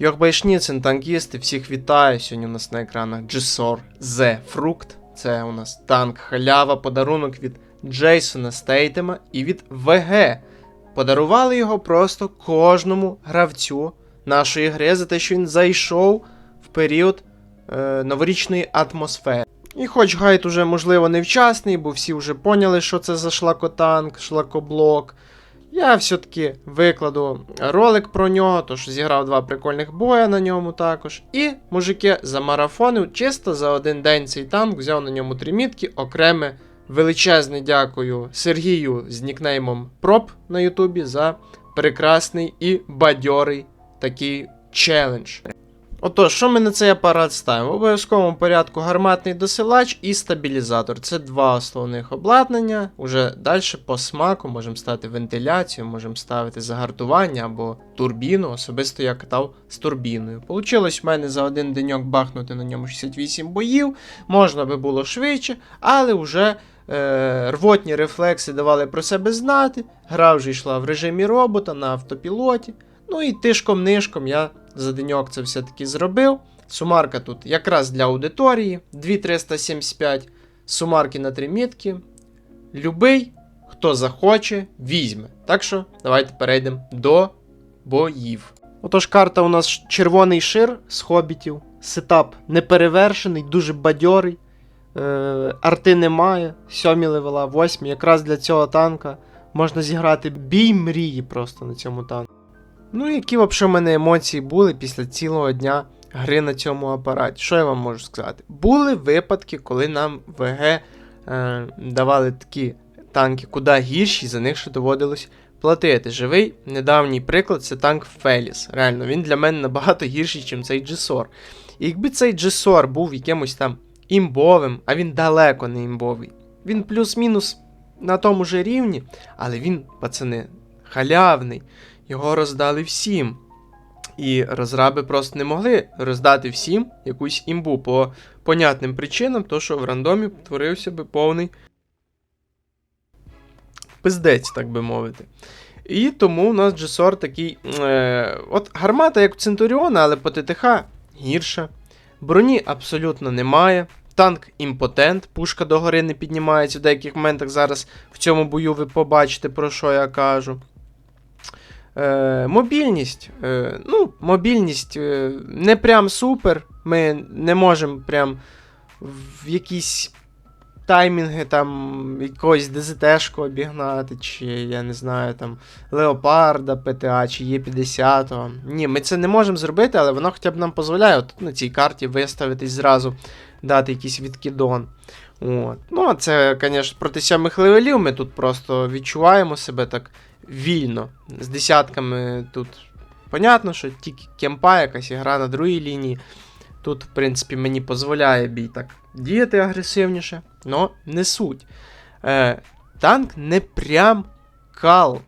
Йохбайшніцин, танкісти, всіх вітаю. Сьогодні у нас на екранах Gsor Z Fruct. Це у нас танк халява, подарунок від Джейсона Стейтема і від ВГ. Подарували його просто кожному гравцю нашої гри за те, що він зайшов в період е, новорічної атмосфери. І хоч гайд уже, можливо, невчасний, бо всі вже поняли, що це за шлакотанк, шлакоблок. Я все-таки викладу ролик про нього, тож зіграв два прикольних боя на ньому також. І мужики замарафонив чисто за один день цей танк, взяв на ньому три мітки, окреме величезне дякую Сергію з нікнеймом Проб на Ютубі за прекрасний і бадьорий такий челендж. Отож, що ми на цей апарат ставимо? В обов'язковому порядку гарматний досилач і стабілізатор. Це два основних обладнання. Уже далі по смаку можемо ставити вентиляцію, можемо ставити загартування або турбіну. Особисто я катав з турбіною. Получилось в мене за один деньок бахнути на ньому 68 боїв. Можна би було швидше, але вже е, рвотні рефлекси давали про себе знати. Гра вже йшла в режимі робота на автопілоті. Ну і тишком-нишком я за деньок це все-таки зробив. Сумарка тут якраз для аудиторії. 2375 сумарки на три мітки. Любий, хто захоче, візьме. Так що, давайте перейдемо до боїв. Отож, карта у нас червоний шир з хобітів. Сетап неперевершений, дуже бадьорий. Е, арти немає. Сьомі левела, восьмі. Якраз для цього танка можна зіграти бій мрії просто на цьому танку. Ну, які взагалі в мене емоції були після цілого дня гри на цьому апараті? Що я вам можу сказати? Були випадки, коли нам ВГ е, давали такі танки куди гірші, за них ще доводилось платити. Живий недавній приклад це танк Феліс. Реально, він для мене набагато гірший, ніж цей G-SOR. І якби цей G-SOR був якимось там імбовим, а він далеко не імбовий. Він плюс-мінус на тому же рівні, але він, пацани, халявний. Його роздали всім. І розраби просто не могли роздати всім якусь імбу по понятним причинам, то що в рандомі творився би повний пиздець, так би мовити. І тому у нас Джесор такий. Е, от гармата, як у Центуріона, але по ТТХ гірша. Броні абсолютно немає. Танк імпотент, пушка догори не піднімається в деяких моментах. Зараз в цьому бою ви побачите, про що я кажу. Е, мобільність. Е, ну, мобільність е, не прям супер. Ми не можемо прям в якісь таймінги там якогось ДЗТшку обігнати, чи я не знаю, там Леопарда ПТА, чи Є50. Ні, ми це не можемо зробити, але воно хоча б нам дозволяє от на цій карті виставитись зразу, дати якийсь відкидон. От. Ну, а це, звісно, проти сьомих левелів ми тут просто відчуваємо себе так вільно. З десятками тут понятно, що тільки кемпа, якась гра на другій лінії. Тут, в принципі, мені дозволяє бій так діяти агресивніше, але не суть. Е, Танк не прям кал.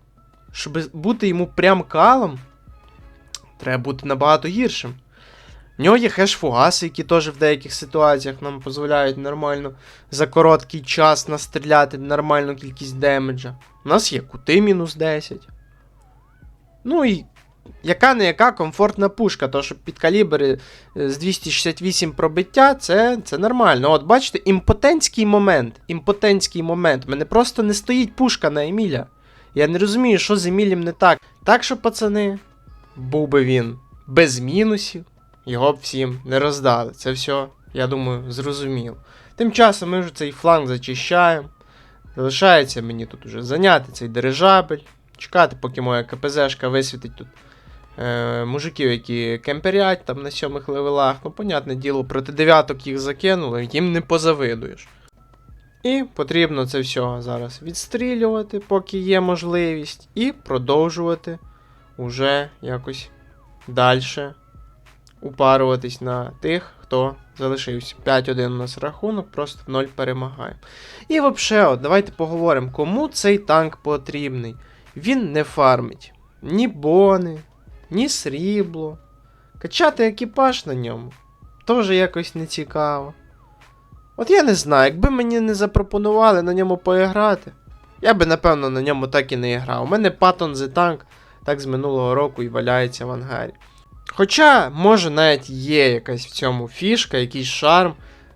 Щоб бути йому прям калом, треба бути набагато гіршим. В нього є хеш-фугаси, які теж в деяких ситуаціях нам дозволяють нормально за короткий час настріляти нормальну кількість демеджа. У нас є кути мінус 10. Ну і яка не яка комфортна пушка, то що під калібри е, з 268 пробиття, це це нормально. От бачите, імпотентський момент. Імпотентський момент. Мене просто не стоїть пушка на Еміля. Я не розумію, що з Емілем не так. Так що, пацани, був би він без мінусів, його б всім не роздали. Це все, я думаю, зрозуміло. Тим часом ми вже цей фланг зачищаємо. Залишається мені тут уже зайняти цей дирижабель, чекати, поки моя КПЗшка висвітить тут е, мужиків, які кемперять там на сьомих левелах. Ну, понятне діло, проти дев'яток їх закинули, їм не позавидуєш. І потрібно це все зараз відстрілювати, поки є можливість, і продовжувати уже якось далі упаруватись на тих, хто залишився. 5-1 у нас рахунок, просто 0 перемагає. І взагалі, от, давайте поговоримо, кому цей танк потрібний. Він не фармить ні бони, ні срібло. Качати екіпаж на ньому теж якось не цікаво. От я не знаю, якби мені не запропонували на ньому поіграти, я би напевно на ньому так і не грав. У мене Patton The Tank так з минулого року і валяється в ангарі. Хоча, може, навіть є якась в цьому фішка, якийсь шарм.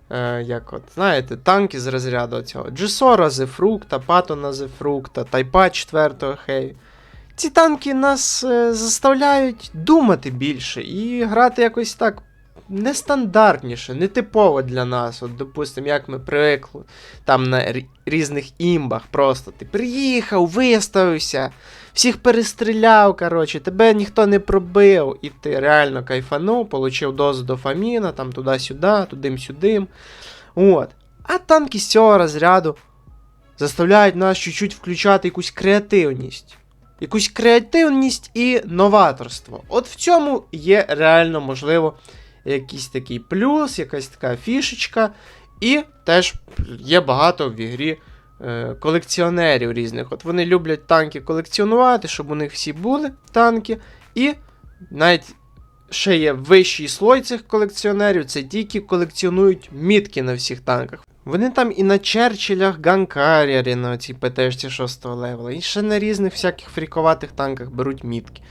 Е, як от, знаєте, танки з розряду цього. Джесора Зефрукта, Патона Зефрукта, Тайпа 4 Хей. Ці танки нас е, заставляють думати більше і грати якось так нестандартніше, нетипово для нас. От, допустимо, як ми привикли там на рі- різних імбах. Просто ти приїхав, виставився, всіх перестріляв, коротше, тебе ніхто не пробив, і ти реально кайфанув, получив дозу дофаміна, там туди-сюди, тудим-сюдим. От. А танки з цього розряду заставляють нас чуть-чуть включати якусь креативність. Якусь креативність і новаторство. От в цьому є реально, можливо, якийсь такий плюс, якась така фішечка. І теж є багато в ігрі е, колекціонерів різних. От вони люблять танки колекціонувати, щоб у них всі були танки. І навіть ще є вищий слой цих колекціонерів, це ті, які колекціонують мітки на всіх танках. Вони там і на Черчиллях, Ганкаріері, на цій ПТшці 6 левела, і ще на різних всяких фріковатих танках беруть мітки.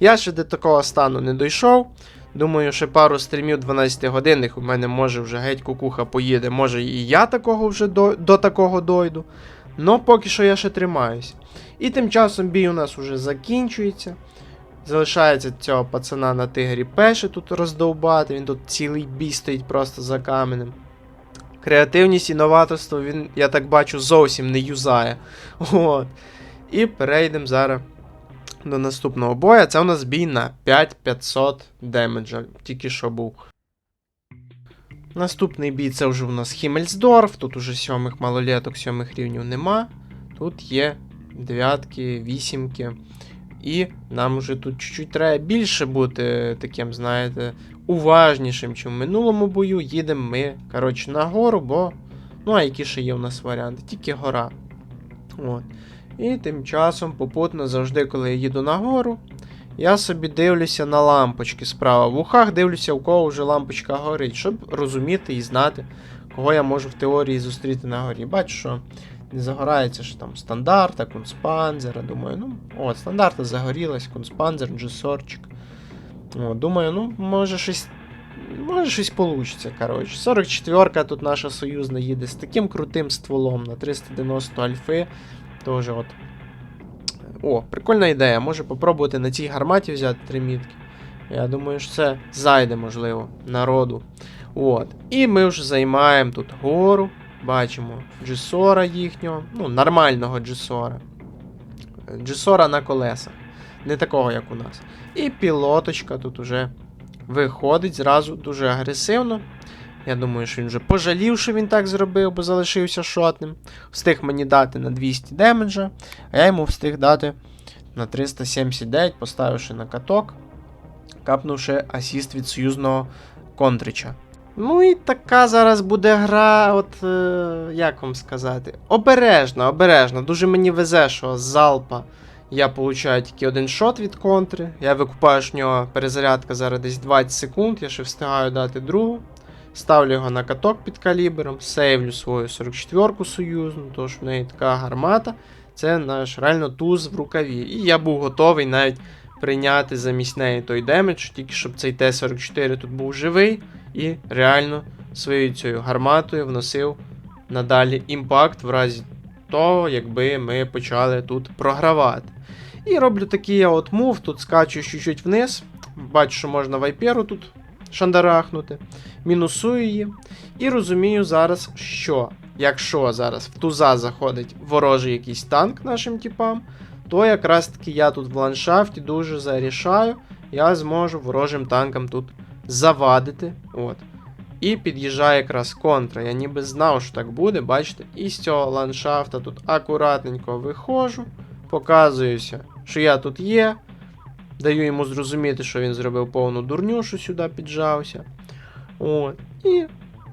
Я ще до такого стану не дійшов. Думаю, ще пару стрімів 12 годинних у мене може вже геть кукуха поїде. Може і я такого вже до, до такого дойду. Но поки що я ще тримаюсь. І тим часом бій у нас уже закінчується. Залишається цього пацана на тигрі пеше тут роздовбати. Він тут цілий бій стоїть просто за каменем. Креативність і новаторство він, я так бачу, зовсім не юзає. От. І перейдемо зараз до наступного боя. Це у нас бій на 5500 демеджа. Тільки що був. Наступний бій це вже у нас Хіммельсдорф. Тут уже сьомих малолеток, сьомих рівнів нема. Тут є дев'ятки, вісімки. І нам вже тут чуть-чуть треба більше бути таким, знаєте, уважнішим, чим в минулому бою. Їдемо ми, коротше, на гору, бо. Ну, а які ще є у нас варіанти? Тільки гора. От. І тим часом, попутно, завжди, коли я їду на гору, я собі дивлюся на лампочки справа. В ухах дивлюся, у кого вже лампочка горить, щоб розуміти і знати, кого я можу в теорії зустріти на горі. Бачу, що не загорається що там стандарта, кунспанзера. Думаю, ну, от, стандарта загорілась, кунспанзер, джесорчик. Думаю, ну, може щось. Може щось получиться, коротше. 44-ка тут наша союзна їде з таким крутим стволом на 390 альфи. Тоже от. О, прикольна ідея. Може попробувати на цій гарматі взяти три мітки. Я думаю, що це зайде, можливо, народу. От. І ми вже займаємо тут гору. Бачимо Джесора їхнього. Ну, нормального Джесора. Джесора на колесах. Не такого, як у нас. І пілоточка тут уже виходить зразу дуже агресивно. Я думаю, що він вже пожалів, що він так зробив, бо залишився шотним. Встиг мені дати на 200 демеджа, а я йому встиг дати на 379, поставивши на каток, капнувши асіст від союзного контрича. Ну і така зараз буде гра, от е, як вам сказати, обережна, обережна. Дуже мені везе, що з залпа я получаю тільки один шот від контри. Я викупаю в нього перезарядка зараз десь 20 секунд, я ще встигаю дати другу. Ставлю його на каток під калібром, сейвлю свою 44-ку союзну, тож в неї така гармата. Це наш реально туз в рукаві. І я був готовий навіть прийняти замість неї той демедж, тільки щоб цей Т-44 тут був живий і реально своєю цією гарматою вносив надалі імпакт в разі того, якби ми почали тут програвати. І роблю такий я от мув, тут скачу чуть-чуть вниз. Бачу, що можна вайперу тут шандарахнути. Мінусую її. І розумію зараз, що якщо зараз в туза заходить ворожий якийсь танк нашим типам, то якраз таки я тут в ландшафті дуже зарішаю, я зможу ворожим танкам тут завадити. От. І під'їжджає якраз контра. Я ніби знав, що так буде, бачите? І з цього ландшафта тут акуратненько виходжу, показуюся, що я тут є. Даю йому зрозуміти, що він зробив повну дурню, що сюди піджався. От. І,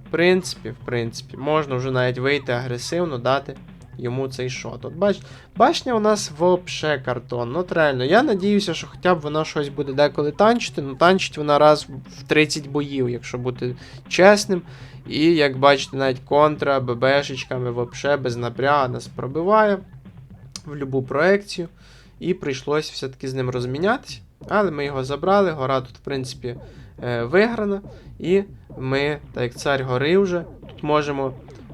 в принципі, в принципі, можна вже навіть вийти агресивно, дати йому цей шот. От бач, башня у нас вообще картон. Ну, реально, я надіюся, що хоча б вона щось буде деколи танчити, ну танчить вона раз в 30 боїв, якщо бути чесним. І як бачите, навіть контра, ББшечками вообще без напряга нас пробиває в будь-яку проекцію. І прийшлося все-таки з ним розмінятися. Але ми його забрали, гора тут, в принципі, е, виграна. І ми, так як цар гори вже, тут можемо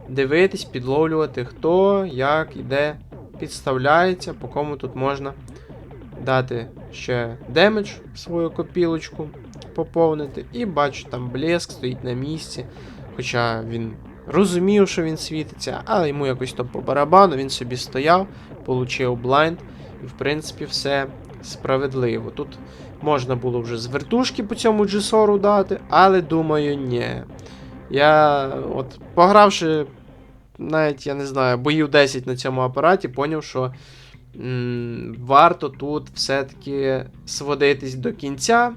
дивитись, підловлювати, хто, як, і де підставляється, по кому тут можна дати ще демедж свою копілочку, поповнити. І бачу, там блеск стоїть на місці. Хоча він розумів, що він світиться, але йому якось то по барабану, він собі стояв, получив блайнд, і в принципі все справедливо. Тут можна було вже з вертушки по цьому джесору дати, але думаю, ні. Я от погравши, навіть я не знаю, боїв 10 на цьому апараті, поняв, що м, варто тут все-таки сводитись до кінця.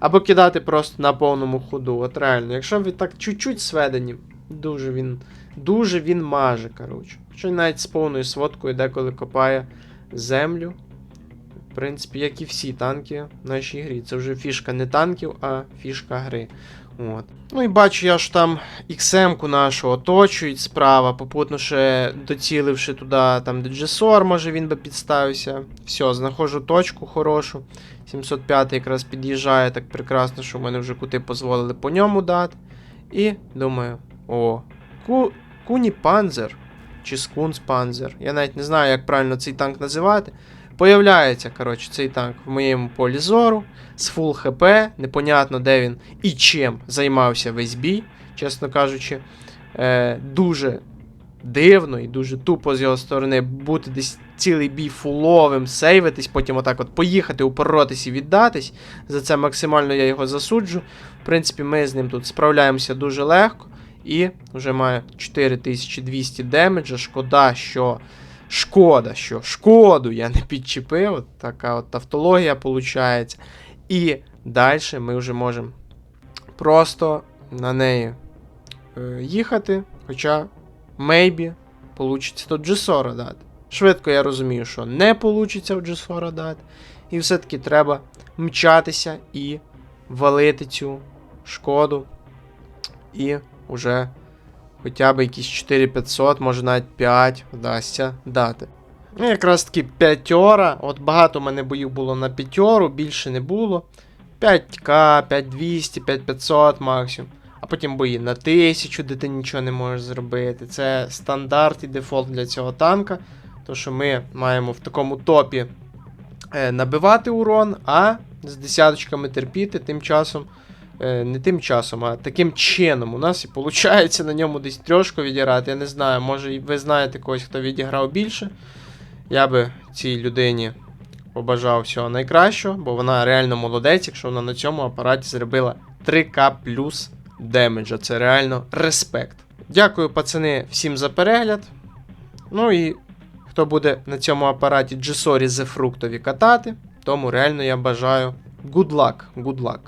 Або кидати просто на повному ходу. От реально, якщо ви так чуть-чуть сведені, дуже він дуже він маже, коротше. Що навіть з повною сводкою деколи копає землю. В принципі, як і всі танки в нашій грі. Це вже фішка не танків, а фішка гри. От. Ну і бачу, я ж там XM-ку нашу оточують справа, попутно ще доціливши туди, там де може він би підставився. Все, знаходжу точку хорошу. 705 якраз під'їжджає так прекрасно, що в мене вже кути дозволили по ньому дати. І думаю, о, ку, Куні Панзер чи Скунс Панзер. Я навіть не знаю, як правильно цей танк називати. Появляється, коротше, цей танк в моєму полі зору з фул ХП, непонятно, де він і чим займався весь бій, чесно кажучи. Е, дуже дивно і дуже тупо з його сторони бути десь цілий бій фуловим, сейвитись, потім отак от поїхати, упоротись і віддатись. За це максимально я його засуджу. В принципі, ми з ним тут справляємося дуже легко. І вже має 4200 демеджа. Шкода, що. Шкода, що шкоду я не підчепив. Така от тавтологія виходить. І далі ми вже можемо просто на неї е, їхати. Хоча, maybe, получиться тут G40 дати. Швидко я розумію, що не получиться в G40 дати. І все-таки треба мчатися і валити цю шкоду. І вже хоча б якісь 4500, може навіть 5 вдасться дати. Ну, якраз таки п'ятьора. От багато в мене боїв було на п'ятьору, більше не було. 5к, 5200, 5500 максимум. А потім бої на 1000, де ти нічого не можеш зробити. Це стандарт і дефолт для цього танка. То що ми маємо в такому топі е, набивати урон, а з десяточками терпіти тим часом. Е, не тим часом, а таким чином. У нас і виходить на ньому десь трьошку відіграти. Я не знаю, може ви знаєте когось, хто відіграв більше. Я би цій людині побажав всього найкращого, бо вона реально молодець, якщо вона на цьому апараті зробила 3К плюс демеджа. Це реально респект. Дякую, пацани, всім за перегляд. Ну і хто буде на цьому апараті G-Sorry The Fructovі катати, тому реально я бажаю good luck, good luck.